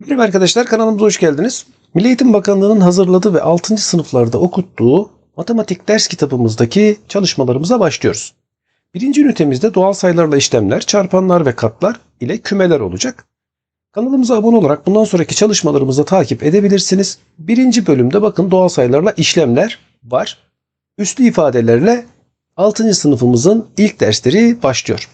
Merhaba arkadaşlar kanalımıza hoş geldiniz. Milli Eğitim Bakanlığı'nın hazırladığı ve 6. sınıflarda okuttuğu matematik ders kitabımızdaki çalışmalarımıza başlıyoruz. Birinci ünitemizde doğal sayılarla işlemler, çarpanlar ve katlar ile kümeler olacak. Kanalımıza abone olarak bundan sonraki çalışmalarımızı takip edebilirsiniz. Birinci bölümde bakın doğal sayılarla işlemler var. Üslü ifadelerle 6. sınıfımızın ilk dersleri başlıyor.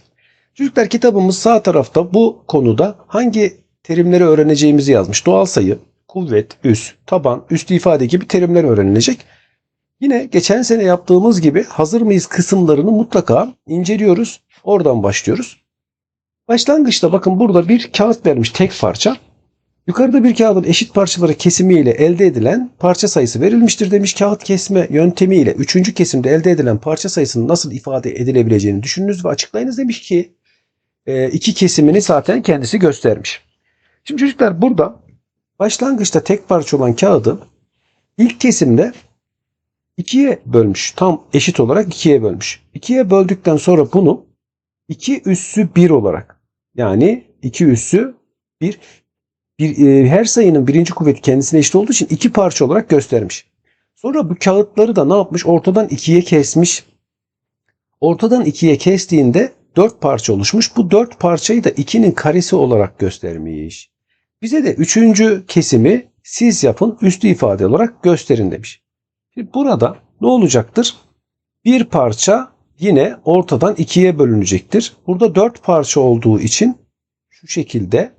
Çocuklar kitabımız sağ tarafta bu konuda hangi terimleri öğreneceğimizi yazmış. Doğal sayı, kuvvet, üs, taban, üstü ifade gibi terimler öğrenilecek. Yine geçen sene yaptığımız gibi hazır mıyız kısımlarını mutlaka inceliyoruz. Oradan başlıyoruz. Başlangıçta bakın burada bir kağıt vermiş tek parça. Yukarıda bir kağıdın eşit parçalara kesimiyle elde edilen parça sayısı verilmiştir demiş. Kağıt kesme yöntemiyle üçüncü kesimde elde edilen parça sayısının nasıl ifade edilebileceğini düşününüz ve açıklayınız demiş ki e, iki kesimini zaten kendisi göstermiş. Şimdi çocuklar burada başlangıçta tek parça olan kağıdı ilk kesimde ikiye bölmüş. Tam eşit olarak ikiye bölmüş. İkiye böldükten sonra bunu 2 üssü 1 olarak yani 2 üssü 1 bir, e, her sayının birinci kuvveti kendisine eşit olduğu için iki parça olarak göstermiş. Sonra bu kağıtları da ne yapmış? Ortadan ikiye kesmiş. Ortadan ikiye kestiğinde dört parça oluşmuş. Bu dört parçayı da 2'nin karesi olarak göstermiş. Bize de üçüncü kesimi siz yapın üstü ifade olarak gösterin demiş. Şimdi burada ne olacaktır? Bir parça yine ortadan ikiye bölünecektir. Burada dört parça olduğu için şu şekilde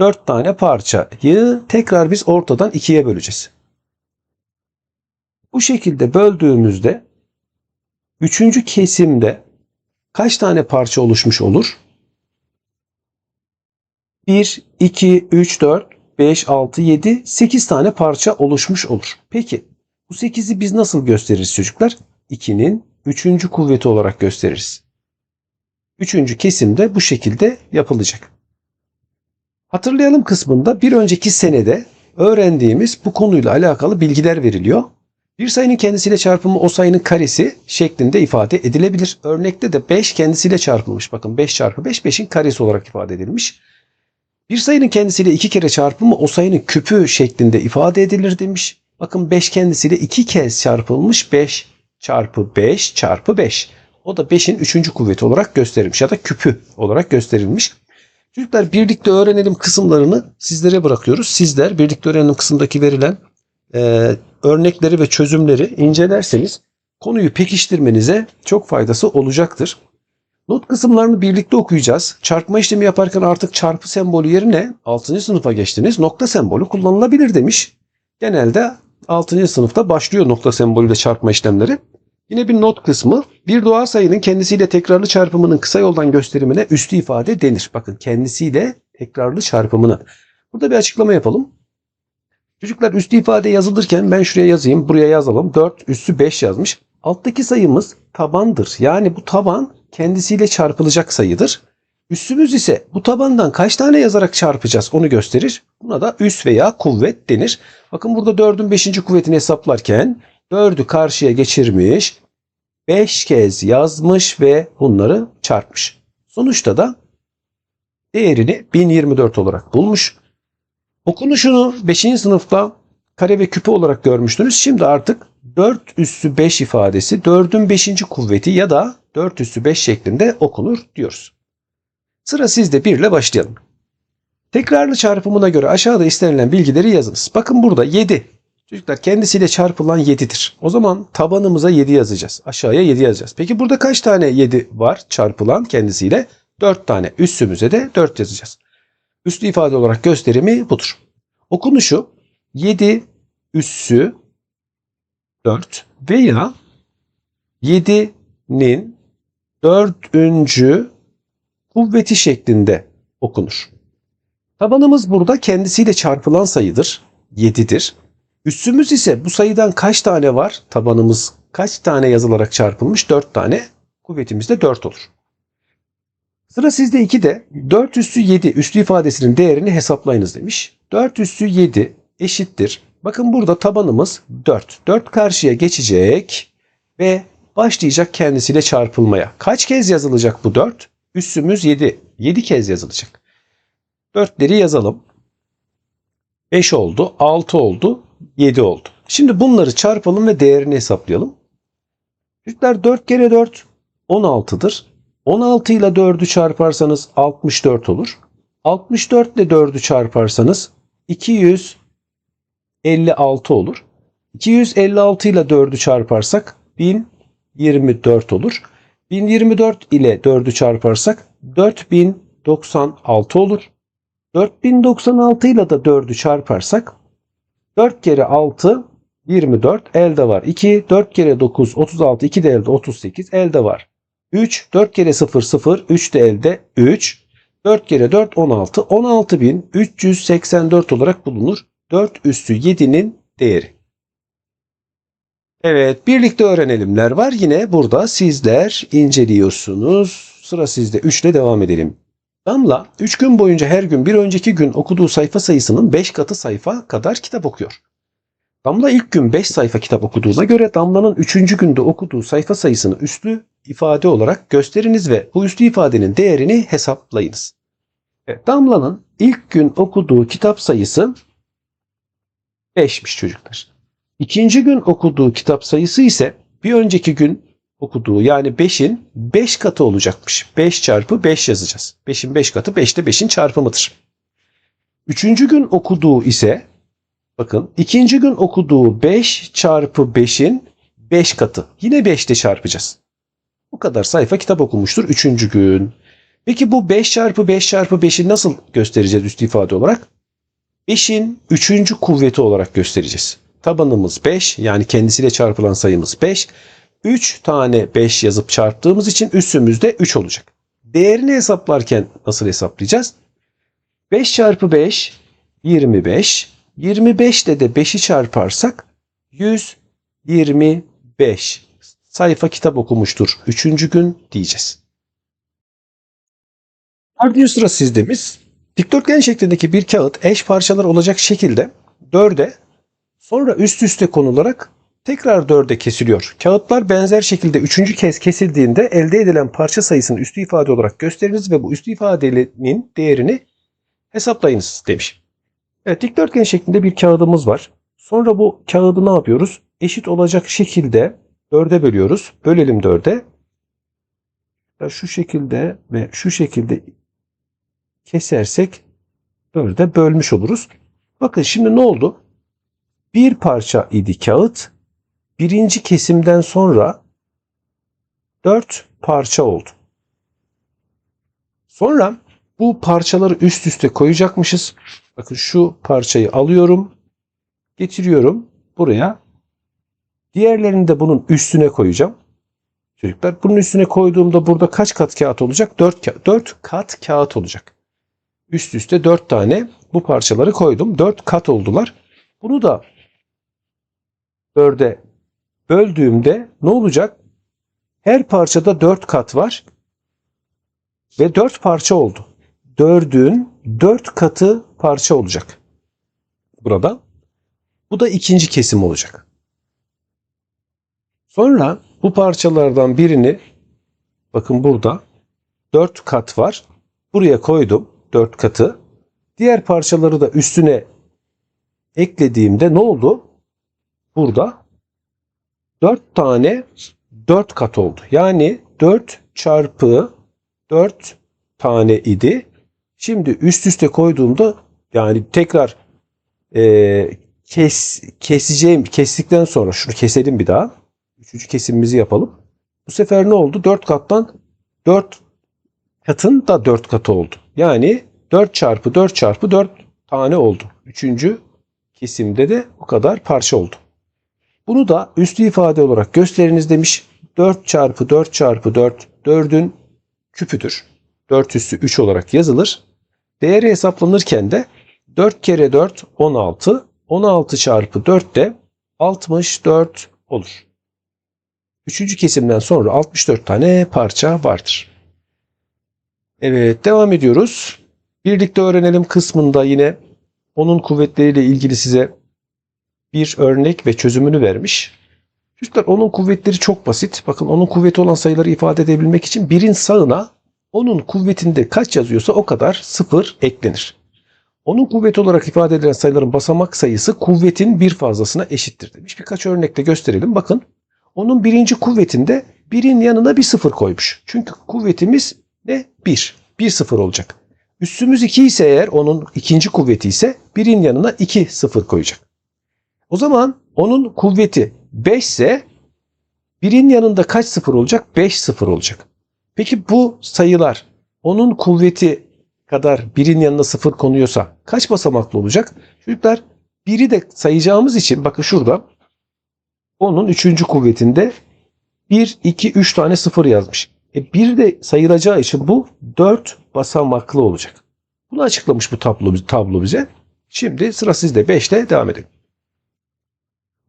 dört tane parçayı tekrar biz ortadan ikiye böleceğiz. Bu şekilde böldüğümüzde üçüncü kesimde kaç tane parça oluşmuş olur? 1, 2, 3, 4, 5, 6, 7, 8 tane parça oluşmuş olur. Peki bu 8'i biz nasıl gösteririz çocuklar? 2'nin 3. kuvveti olarak gösteririz. 3. kesimde bu şekilde yapılacak. Hatırlayalım kısmında bir önceki senede öğrendiğimiz bu konuyla alakalı bilgiler veriliyor. Bir sayının kendisiyle çarpımı o sayının karesi şeklinde ifade edilebilir. Örnekte de 5 kendisiyle çarpılmış. Bakın 5 çarpı 5 5'in karesi olarak ifade edilmiş. Bir sayının kendisiyle iki kere çarpımı o sayının küpü şeklinde ifade edilir demiş. Bakın 5 kendisiyle iki kez çarpılmış 5 çarpı 5 çarpı 5. O da 5'in 3. kuvveti olarak gösterilmiş ya da küpü olarak gösterilmiş. Çocuklar birlikte öğrenelim kısımlarını sizlere bırakıyoruz. Sizler birlikte öğrenelim kısımdaki verilen e, örnekleri ve çözümleri incelerseniz konuyu pekiştirmenize çok faydası olacaktır. Not kısımlarını birlikte okuyacağız. Çarpma işlemi yaparken artık çarpı sembolü yerine 6. sınıfa geçtiniz. Nokta sembolü kullanılabilir demiş. Genelde 6. sınıfta başlıyor nokta sembolüyle çarpma işlemleri. Yine bir not kısmı. Bir doğal sayının kendisiyle tekrarlı çarpımının kısa yoldan gösterimine üstü ifade denir. Bakın kendisiyle tekrarlı çarpımını. Burada bir açıklama yapalım. Çocuklar üstü ifade yazılırken ben şuraya yazayım, buraya yazalım. 4 üstü 5 yazmış. Alttaki sayımız tabandır. Yani bu taban kendisiyle çarpılacak sayıdır. Üssümüz ise bu tabandan kaç tane yazarak çarpacağız onu gösterir. Buna da üs veya kuvvet denir. Bakın burada 4'ün 5. kuvvetini hesaplarken 4'ü karşıya geçirmiş, 5 kez yazmış ve bunları çarpmış. Sonuçta da değerini 1024 olarak bulmuş. Okunuşunu 5. sınıfta kare ve küpe olarak görmüştünüz. Şimdi artık 4 üssü 5 ifadesi 4'ün 5. kuvveti ya da 4 üssü 5 şeklinde okunur diyoruz. Sıra sizde 1 ile başlayalım. Tekrarlı çarpımına göre aşağıda istenilen bilgileri yazınız. Bakın burada 7. Çocuklar kendisiyle çarpılan 7'dir. O zaman tabanımıza 7 yazacağız. Aşağıya 7 yazacağız. Peki burada kaç tane 7 var çarpılan kendisiyle? 4 tane. Üssümüze de 4 yazacağız. Üslü ifade olarak gösterimi budur. Okunuşu 7 üssü 4 veya 7'nin dördüncü kuvveti şeklinde okunur. Tabanımız burada kendisiyle çarpılan sayıdır. 7'dir. Üssümüz ise bu sayıdan kaç tane var? Tabanımız kaç tane yazılarak çarpılmış? 4 tane. Kuvvetimiz de 4 olur. Sıra sizde 2'de 4 üssü 7 üslü ifadesinin değerini hesaplayınız demiş. 4 üssü 7 eşittir. Bakın burada tabanımız 4. 4 karşıya geçecek ve başlayacak kendisiyle çarpılmaya. Kaç kez yazılacak bu 4? Üssümüz 7. 7 kez yazılacak. 4'leri yazalım. 5 oldu, 6 oldu, 7 oldu. Şimdi bunları çarpalım ve değerini hesaplayalım. Çocuklar 4 kere 4 16'dır. 16 ile 4'ü çarparsanız 64 olur. 64 ile 4'ü çarparsanız 256 olur. 256 ile 4'ü çarparsak 1024 olur. 1024 ile 4'ü çarparsak 4096 olur. 4096 ile de 4'ü çarparsak 4 kere 6 24 elde var. 2 4 kere 9 36 2 de elde 38 elde var. 3 4 kere 0 0 3 de elde 3 4 kere 4 16 16384 olarak bulunur. 4 üstü 7'nin değeri. Evet birlikte öğrenelimler var. Yine burada sizler inceliyorsunuz. Sıra sizde 3 ile devam edelim. Damla 3 gün boyunca her gün bir önceki gün okuduğu sayfa sayısının 5 katı sayfa kadar kitap okuyor. Damla ilk gün 5 sayfa kitap okuduğuna göre Damla'nın 3. günde okuduğu sayfa sayısını üslü ifade olarak gösteriniz ve bu üslü ifadenin değerini hesaplayınız. Damla'nın ilk gün okuduğu kitap sayısı 5'miş çocuklar. İkinci gün okuduğu kitap sayısı ise bir önceki gün okuduğu yani 5'in 5 katı olacakmış. 5 çarpı 5 yazacağız. 5'in 5 katı 5 de 5'in çarpımıdır. Üçüncü gün okuduğu ise bakın ikinci gün okuduğu 5 çarpı 5'in 5 katı. Yine 5 ile çarpacağız. Bu kadar sayfa kitap okumuştur üçüncü gün. Peki bu 5 çarpı 5 çarpı 5'i nasıl göstereceğiz üstü ifade olarak? 5'in 3. kuvveti olarak göstereceğiz. Tabanımız 5 yani kendisiyle çarpılan sayımız 5. 3 tane 5 yazıp çarptığımız için üstümüzde 3 olacak. Değerini hesaplarken nasıl hesaplayacağız? 5 çarpı 5 25. 25 ile de 5'i çarparsak 125 sayfa kitap okumuştur. Üçüncü gün diyeceğiz. Dördüncü sıra sizdemiz. Dikdörtgen şeklindeki bir kağıt eş parçalar olacak şekilde dörde sonra üst üste konularak tekrar dörde kesiliyor. Kağıtlar benzer şekilde üçüncü kez kesildiğinde elde edilen parça sayısını üstü ifade olarak gösteriniz ve bu üstü ifadenin değerini hesaplayınız demiş. Evet dikdörtgen şeklinde bir kağıdımız var. Sonra bu kağıdı ne yapıyoruz? Eşit olacak şekilde dörde bölüyoruz. Bölelim dörde. Şu şekilde ve şu şekilde kesersek dörde bölmüş oluruz. Bakın şimdi ne oldu? Bir parça idi kağıt. Birinci kesimden sonra dört parça oldu. Sonra bu parçaları üst üste koyacakmışız. Bakın şu parçayı alıyorum. Getiriyorum buraya. Diğerlerini de bunun üstüne koyacağım. Çocuklar bunun üstüne koyduğumda burada kaç kat kağıt olacak? 4, 4 kat kağıt olacak. Üst üste 4 tane bu parçaları koydum. 4 kat oldular. Bunu da 4'e böldüğümde ne olacak? Her parçada 4 kat var. Ve 4 parça oldu. 4'ün 4 katı parça olacak. Burada. Bu da ikinci kesim olacak. Sonra bu parçalardan birini bakın burada 4 kat var. Buraya koydum 4 katı. Diğer parçaları da üstüne eklediğimde ne oldu? Burada 4 tane 4 kat oldu. Yani 4 çarpı 4 tane idi. Şimdi üst üste koyduğumda yani tekrar e, kes, keseceğim kestikten sonra şunu keselim bir daha. Üçüncü kesimimizi yapalım. Bu sefer ne oldu? 4 kattan 4 katın da 4 katı oldu. Yani 4 çarpı 4 çarpı 4 tane oldu. Üçüncü kesimde de o kadar parça oldu. Bunu da üslü ifade olarak gösteriniz demiş. 4 çarpı 4 çarpı 4 4'ün küpüdür. 4 üssü 3 olarak yazılır. Değeri hesaplanırken de 4 kere 4 16. 16 çarpı 4 de 64 olur. Üçüncü kesimden sonra 64 tane parça vardır. Evet devam ediyoruz. Birlikte öğrenelim kısmında yine onun kuvvetleriyle ilgili size bir örnek ve çözümünü vermiş. Çocuklar onun kuvvetleri çok basit. Bakın onun kuvveti olan sayıları ifade edebilmek için birin sağına onun kuvvetinde kaç yazıyorsa o kadar sıfır eklenir. Onun kuvveti olarak ifade edilen sayıların basamak sayısı kuvvetin bir fazlasına eşittir demiş. Birkaç örnekle gösterelim. Bakın onun birinci kuvvetinde birin yanına bir sıfır koymuş. Çünkü kuvvetimiz ne? Bir. Bir sıfır olacak. Üssümüz 2 ise eğer onun ikinci kuvveti ise birin yanına 2 sıfır koyacak. O zaman onun kuvveti 5 ise birin yanında kaç sıfır olacak? 5 sıfır olacak. Peki bu sayılar onun kuvveti kadar birin yanına sıfır konuyorsa kaç basamaklı olacak? Çocuklar biri de sayacağımız için bakın şurada onun üçüncü kuvvetinde 1, 2, 3 tane sıfır yazmış. E bir de sayılacağı için bu 4 basamaklı olacak. Bunu açıklamış bu tablo, tablo bize. Şimdi sıra sizde 5 ile devam edelim.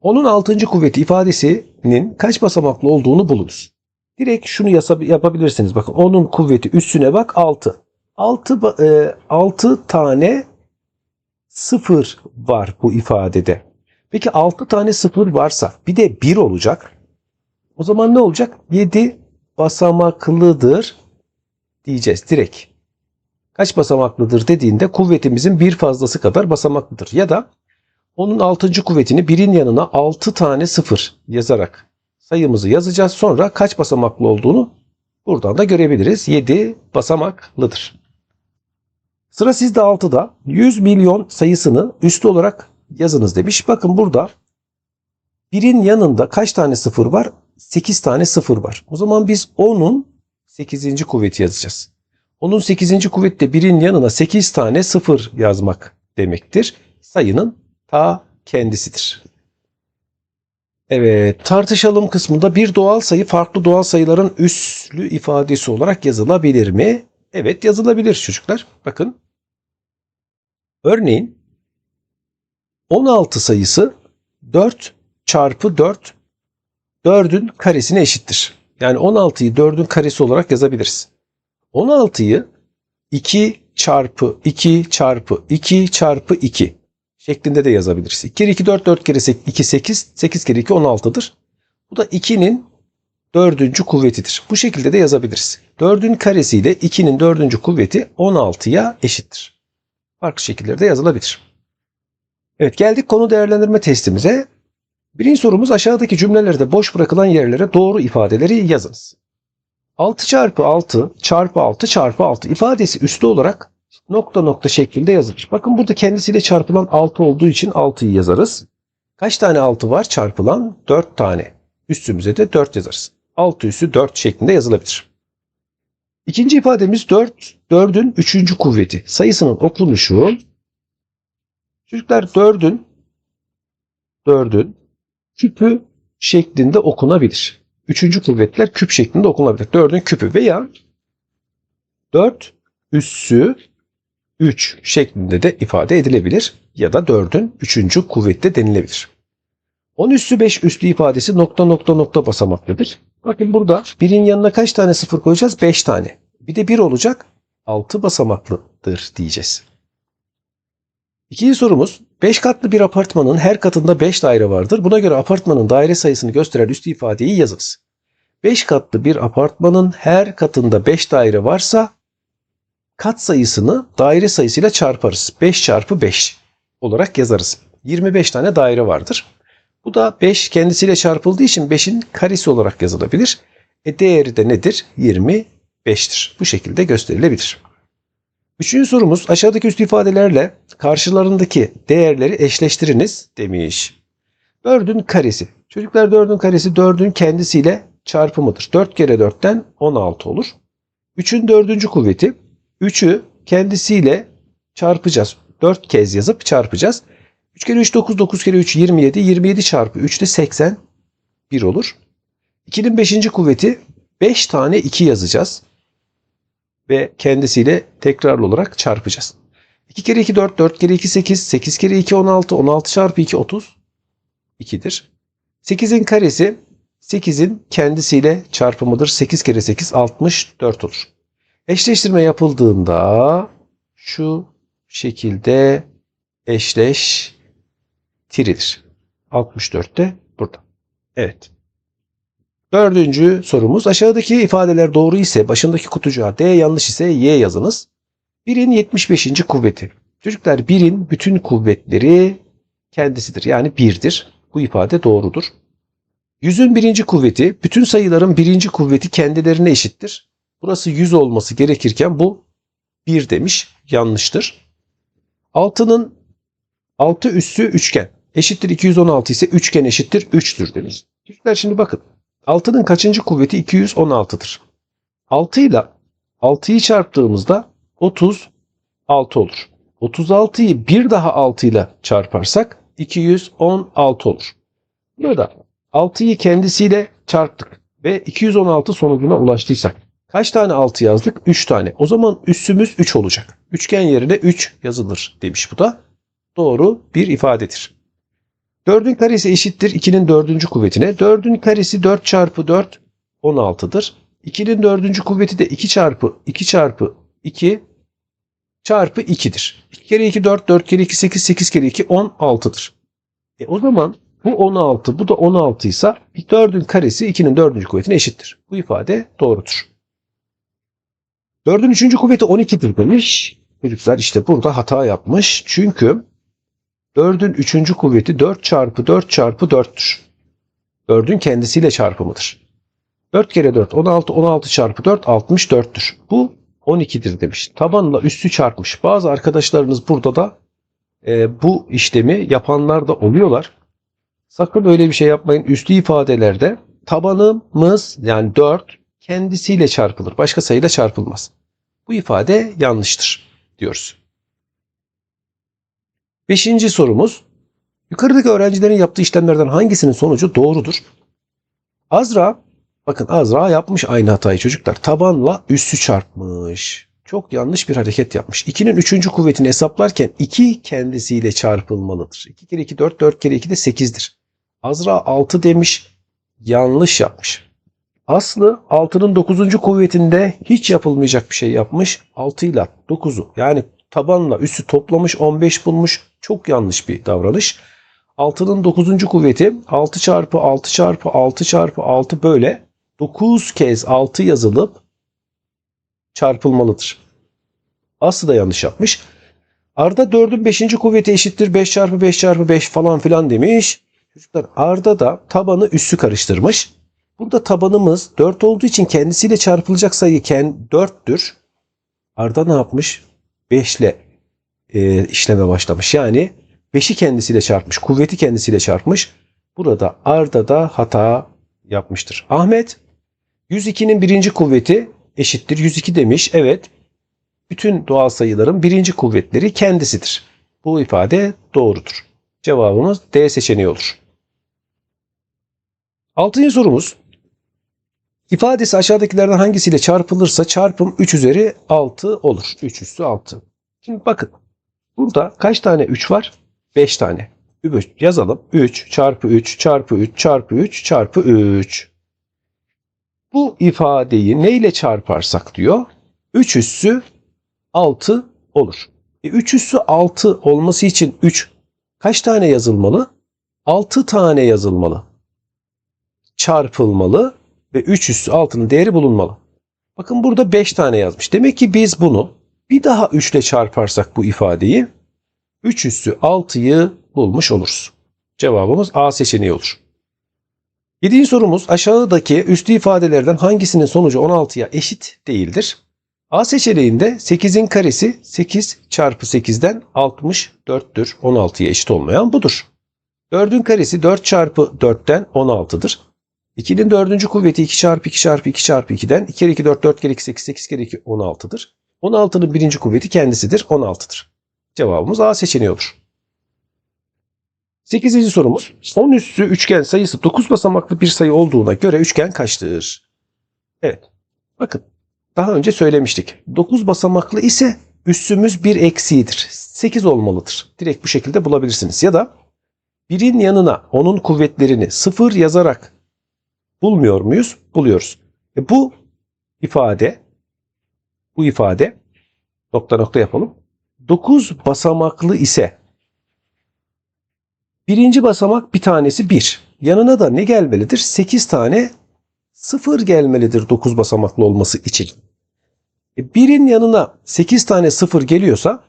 Onun 6. kuvveti ifadesinin kaç basamaklı olduğunu bulunuz. Direkt şunu yapabilirsiniz. Bakın onun kuvveti üstüne bak 6. 6, 6 tane sıfır var bu ifadede. Peki 6 tane sıfır varsa bir de 1 olacak. O zaman ne olacak? 7 basamaklıdır diyeceğiz direkt. Kaç basamaklıdır dediğinde kuvvetimizin bir fazlası kadar basamaklıdır. Ya da onun 6. kuvvetini birin yanına 6 tane sıfır yazarak sayımızı yazacağız. Sonra kaç basamaklı olduğunu buradan da görebiliriz. 7 basamaklıdır. Sıra sizde 6'da 100 milyon sayısını üslü olarak yazınız demiş. Bakın burada birin yanında kaç tane sıfır var? 8 tane sıfır var. O zaman biz onun 8. kuvveti yazacağız. Onun 8. kuvveti de birin yanına 8 tane sıfır yazmak demektir. Sayının ta kendisidir. Evet, tartışalım kısmında bir doğal sayı farklı doğal sayıların üslü ifadesi olarak yazılabilir mi? Evet, yazılabilir çocuklar. Bakın. Örneğin 16 sayısı 4 çarpı 4 4'ün karesine eşittir. Yani 16'yı 4'ün karesi olarak yazabiliriz. 16'yı 2 çarpı 2 çarpı 2 çarpı 2 şeklinde de yazabiliriz. 2 kere 2 4 4 kere 2 8 8 kere 2 16'dır. Bu da 2'nin dördüncü kuvvetidir. Bu şekilde de yazabiliriz. 4'ün karesi ile 2'nin dördüncü kuvveti 16'ya eşittir. Farklı şekillerde yazılabilir. Evet geldik konu değerlendirme testimize. Birinci sorumuz aşağıdaki cümlelerde boş bırakılan yerlere doğru ifadeleri yazınız. 6 çarpı 6 çarpı 6 çarpı 6 ifadesi üslü olarak nokta nokta şeklinde yazılır. Bakın burada kendisiyle çarpılan 6 olduğu için 6'yı yazarız. Kaç tane 6 var çarpılan? 4 tane. Üstümüze de 4 yazarız. 6 üssü 4 şeklinde yazılabilir. İkinci ifademiz 4, 4'ün 3. kuvveti. Sayısının okunuşu çocuklar 4'ün 4'ün küpü şeklinde okunabilir. Üçüncü kuvvetler küp şeklinde okunabilir. 4'ün küpü veya 4 üssü 3 şeklinde de ifade edilebilir ya da 4'ün 3. kuvvette denilebilir. 10 üssü 5 üslü ifadesi nokta nokta nokta basamaklıdır. Bakın burada birin yanına kaç tane sıfır koyacağız? 5 tane. Bir de 1 olacak. 6 basamaklıdır diyeceğiz. İkinci sorumuz 5 katlı bir apartmanın her katında 5 daire vardır. Buna göre apartmanın daire sayısını gösteren üslü ifadeyi yazınız. 5 katlı bir apartmanın her katında 5 daire varsa kat sayısını daire sayısıyla çarparız. 5 çarpı 5 olarak yazarız. 25 tane daire vardır. Bu da 5 kendisiyle çarpıldığı için 5'in karesi olarak yazılabilir. E değeri de nedir? 25'tir. Bu şekilde gösterilebilir. Üçüncü sorumuz aşağıdaki üst ifadelerle karşılarındaki değerleri eşleştiriniz demiş. 4'ün karesi. Çocuklar 4'ün karesi 4'ün kendisiyle çarpımıdır. 4 kere 4'ten 16 olur. 3'ün 4. kuvveti 3'ü kendisiyle çarpacağız. 4 kez yazıp çarpacağız. 3 kere 3 9, 9 kere 3 27, 27 çarpı 3 de 81 olur. 2'nin 5. kuvveti 5 tane 2 yazacağız. Ve kendisiyle tekrarlı olarak çarpacağız. 2 kere 2 4, 4 kere 2 8, 8 kere 2 16, 16 çarpı 2 30 2'dir. 8'in karesi 8'in kendisiyle çarpımıdır. 8 kere 8 64 olur. Eşleştirme yapıldığında şu şekilde eşleştirilir. 64 de burada. Evet. Dördüncü sorumuz aşağıdaki ifadeler doğru ise başındaki kutucuğa D yanlış ise Y yazınız. Birin 75. kuvveti. Çocuklar 1'in bütün kuvvetleri kendisidir. Yani 1'dir. Bu ifade doğrudur. Yüzün birinci kuvveti, bütün sayıların birinci kuvveti kendilerine eşittir. Burası 100 olması gerekirken bu 1 demiş. Yanlıştır. 6'nın 6 üssü üçgen. Eşittir 216 ise üçgen eşittir 3'tür demiş. Çocuklar şimdi bakın. 6'nın kaçıncı kuvveti 216'dır. 6 ile 6'yı çarptığımızda 36 olur. 36'yı bir daha 6 ile çarparsak 216 olur. Burada 6'yı kendisiyle çarptık ve 216 sonucuna ulaştıysak kaç tane 6 yazdık? 3 tane. O zaman üssümüz 3 olacak. Üçgen yerine 3 yazılır demiş bu da. Doğru bir ifadedir. 4'ün karesi eşittir 2'nin 4. kuvvetine. 4'ün karesi 4 çarpı 4 16'dır. 2'nin 4. kuvveti de 2 çarpı 2 çarpı 2 çarpı 2'dir. 2 kere 2 4, 4 kere 2 8, 8 kere 2 16'dır. E o zaman bu 16, bu da 16 ise 4'ün karesi 2'nin 4. kuvvetine eşittir. Bu ifade doğrudur. 4'ün 3. kuvveti 12'dir demiş. Çocuklar işte burada hata yapmış. Çünkü 4'ün 3. kuvveti 4 çarpı 4 çarpı 4'tür. 4'ün kendisiyle çarpımıdır. 4 kere 4 16, 16 çarpı 4 64'tür. Bu 12'dir demiş. Tabanla üstü çarpmış. Bazı arkadaşlarınız burada da e, bu işlemi yapanlar da oluyorlar. Sakın öyle bir şey yapmayın. Üslü ifadelerde tabanımız yani 4 kendisiyle çarpılır. Başka sayıyla çarpılmaz. Bu ifade yanlıştır diyoruz. Beşinci sorumuz. Yukarıdaki öğrencilerin yaptığı işlemlerden hangisinin sonucu doğrudur? Azra, bakın Azra yapmış aynı hatayı çocuklar. Tabanla üssü çarpmış. Çok yanlış bir hareket yapmış. 2'nin 3. kuvvetini hesaplarken 2 kendisiyle çarpılmalıdır. 2 kere 2 4, 4 kere 2 de 8'dir. Azra 6 demiş. Yanlış yapmış. Aslı 6'nın 9. kuvvetinde hiç yapılmayacak bir şey yapmış. 6 ile 9'u yani tabanla üssü toplamış 15 bulmuş. Çok yanlış bir davranış. 6'nın 9. kuvveti 6 çarpı 6 çarpı 6 çarpı 6 böyle 9 kez 6 yazılıp çarpılmalıdır. Aslı da yanlış yapmış. Arda 4'ün 5. kuvveti eşittir 5 çarpı 5 çarpı 5 falan filan demiş. Çocuklar Arda da tabanı üssü karıştırmış. Burada tabanımız 4 olduğu için kendisiyle çarpılacak sayı 4'tür. Arda ne yapmış? 5 ile e, işleme başlamış. Yani 5'i kendisiyle çarpmış. Kuvveti kendisiyle çarpmış. Burada Arda da hata yapmıştır. Ahmet 102'nin birinci kuvveti eşittir 102 demiş. Evet. Bütün doğal sayıların birinci kuvvetleri kendisidir. Bu ifade doğrudur. Cevabımız D seçeneği olur. Altıncı sorumuz. İfadesi aşağıdakilerden hangisiyle çarpılırsa çarpım 3 üzeri 6 olur. 3 üstü 6. Şimdi bakın. Burada kaç tane 3 var? 5 tane. Yazalım. 3 çarpı 3 çarpı 3 çarpı 3 çarpı 3. Bu ifadeyi neyle çarparsak diyor? 3 üssü 6 olur. E 3 üssü 6 olması için 3 kaç tane yazılmalı? 6 tane yazılmalı. Çarpılmalı ve 3 üssü 6'nın değeri bulunmalı. Bakın burada 5 tane yazmış. Demek ki biz bunu bir daha 3 ile çarparsak bu ifadeyi 3 üssü 6'yı bulmuş oluruz. Cevabımız A seçeneği olur. Yedinci sorumuz aşağıdaki üstü ifadelerden hangisinin sonucu 16'ya eşit değildir? A seçeneğinde 8'in karesi 8 çarpı 8'den 64'tür. 16'ya eşit olmayan budur. 4'ün karesi 4 çarpı 4'ten 16'dır. 2'nin 4. kuvveti 2 çarpı 2 çarpı 2 çarpı 2'den 2 kere 2 4 4 kere 2 8 8 kere 2 16'dır. 16'nın birinci kuvveti kendisidir 16'dır. Cevabımız A seçeneği olur. 8. sorumuz 10 üssü üçgen sayısı 9 basamaklı bir sayı olduğuna göre üçgen kaçtır? Evet. Bakın daha önce söylemiştik. 9 basamaklı ise üssümüz bir eksiğidir. 8 olmalıdır. Direkt bu şekilde bulabilirsiniz. Ya da birin yanına onun kuvvetlerini 0 yazarak bulmuyor muyuz? Buluyoruz. E bu ifade bu ifade nokta nokta yapalım. 9 basamaklı ise birinci basamak bir tanesi 1. Yanına da ne gelmelidir? 8 tane 0 gelmelidir 9 basamaklı olması için. E, birin yanına 8 tane 0 geliyorsa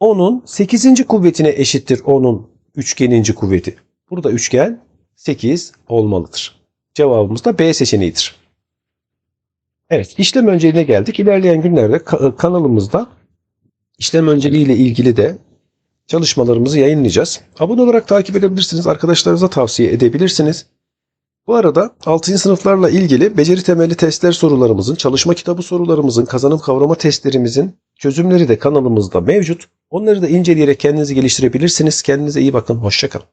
10'un 8. kuvvetine eşittir 10'un üçgeninci kuvveti. Burada üçgen 8 olmalıdır. Cevabımız da B seçeneğidir. Evet, işlem önceliğine geldik. İlerleyen günlerde ka- kanalımızda işlem önceliği ile ilgili de çalışmalarımızı yayınlayacağız. Abone olarak takip edebilirsiniz. Arkadaşlarınıza tavsiye edebilirsiniz. Bu arada 6. sınıflarla ilgili beceri temelli testler sorularımızın, çalışma kitabı sorularımızın, kazanım kavrama testlerimizin çözümleri de kanalımızda mevcut. Onları da inceleyerek kendinizi geliştirebilirsiniz. Kendinize iyi bakın. Hoşçakalın.